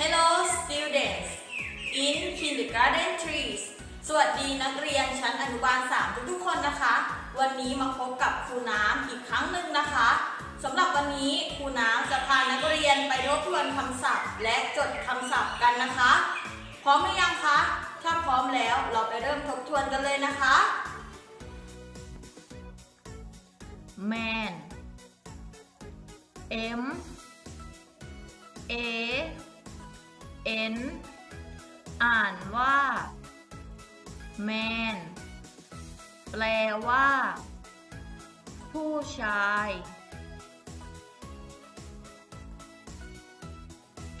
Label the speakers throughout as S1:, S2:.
S1: Hello students in kindergarten trees สวัสดีนักเรียนชั้นอนุบาล 3 ทุกๆคนนะคะ วันนี้มาพบกับครูน้ำอีกครั้งหนึ่งนะคะสำหรับวันนี้ครูน้ำจะพานักเรียนไปทบทวนคำศัพท์ และจดคำศัพท์กันนะคะ พร้อมหรือยังคะ ถ้าพร้อมแล้วเราไปเริ่มทบทวนกันเลยนะคะ
S2: man m a n อ่านว่า man แปลว่า ผู้ชาย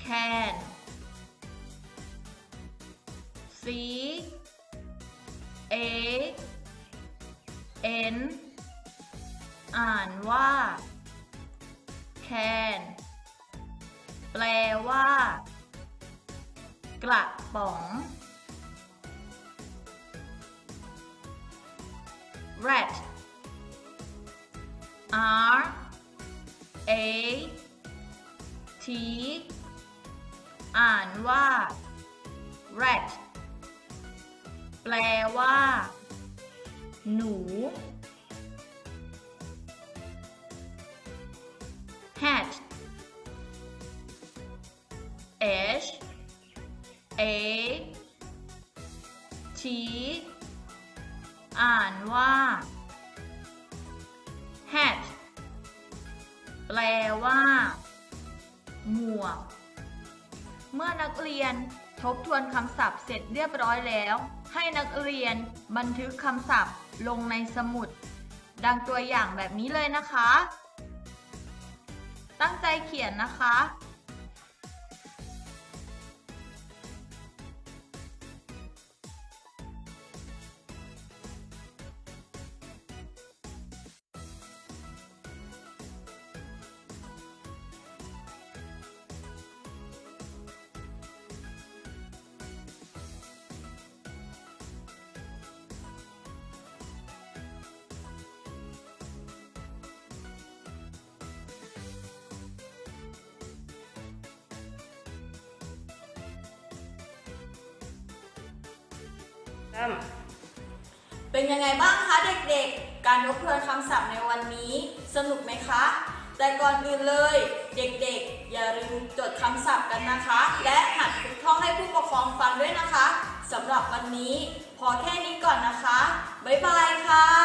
S2: can c a n อ่านว่า can กระป๋อง rat r a t อ่านว่า rat แปลว่า หนู a t อ่านว่า hat แปลว่า หมวก เมื่อนักเรียนทบทวนคำศัพท์เสร็จเรียบร้อยแล้ว ให้นักเรียนบันทึกคำศัพท์ลงในสมุด ดังตัวอย่างแบบนี้เลยนะคะ ตั้งใจเขียนนะคะ
S1: เป็นยังไงบ้างคะเด็กๆ การทบทวนคำศัพท์ในวันนี้สนุกไหมคะ แต่ก่อนอื่นเลย เด็กๆ อย่าลืมจดคำศัพท์กันนะคะ และหัดฝึกท่องให้ผู้ปกครองฟังด้วยนะคะสำหรับวันนี้ พอแค่นี้ก่อนนะคะ บ๊ายบายค่ะ